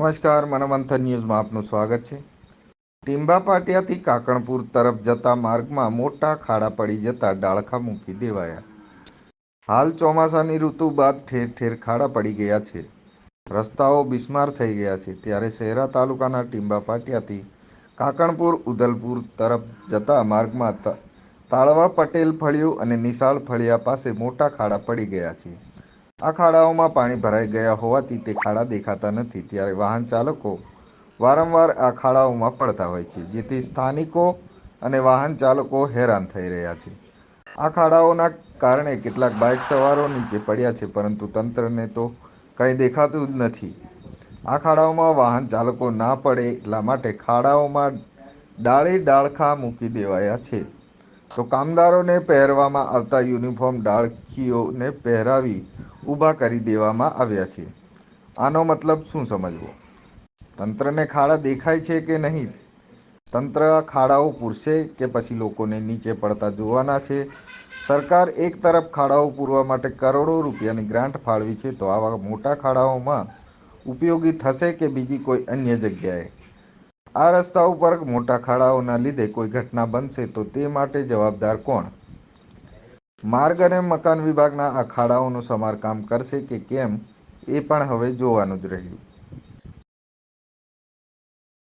નમસ્કાર મનમંથન ન્યૂઝમાં આપનું સ્વાગત છે. ટીંબા પાટિયાથી કાકણપુર તરફ જતા માર્ગમાં મોટા ખાડા પડી જતા ડાળખા મૂકી દેવાયા. હાલ ચોમાસાની ઋતુ બાદ ઠેર ઠેર ખાડા પડી ગયા છે. રસ્તાઓ બિસ્માર થઈ ગયા છે. ત્યારે શહેરા તાલુકાના ટીંબા પાટિયાથી કાકણપુર, ઉદલપુર તરફ જતા માર્ગમાં તાળવા પટેલ ફળિયું અને નિશાળ ફળિયા પાસે મોટા ખાડા પડી ગયા છે. આ ખાડાઓમાં પાણી ભરાઈ ગયા હોવાથી તે ખાડા દેખાતા નથી. ત્યારે વાહન ચાલકો વારંવાર આ ખાડાઓમાં પડતા હોય છે, જેથી સ્થાનિકો અને વાહન ચાલકો હેરાન થઈ રહ્યા છે. આ ખાડાઓના કારણે કેટલાક બાઇક સવારો નીચે પડ્યા છે, પરંતુ તંત્રને તો કંઈ દેખાતું જ નથી. આ ખાડાઓમાં વાહન ચાલકો ના પડે એટલા માટે ખાડાઓમાં ડાળી ડાળખા મૂકી દેવાયા છે. તો કામદારોને પહેરવામાં આવતા યુનિફોર્મ ડાળખીઓને પહેરાવી ઊભા કરી દેવામાં આવ્યા છે. આનો મતલબ શું સમજવો? તંત્રને ખાડા દેખાય છે કે નહીં? તંત્ર ખાડાઓ પૂરશે કે પછી લોકોને નીચે પડતા જોવાના છે? સરકાર એક તરફ ખાડાઓ પૂરવા માટે કરોડો રૂપિયાની ગ્રાન્ટ ફાળવી છે, તો આવા મોટા ખાડાઓમાં ઉપયોગી થશે કે બીજી કોઈ અન્ય જગ્યાએ? આ રસ્તા ઉપર મોટા ખાડાઓના લીધે કોઈ ઘટના બનશે તો તે માટે જવાબદાર કોણ? માર્ગ અને મકાન વિભાગના આ ખાડાઓનું સમારકામ કરશે કે કેમ, એ પણ હવે જોવાનું જ રહ્યું.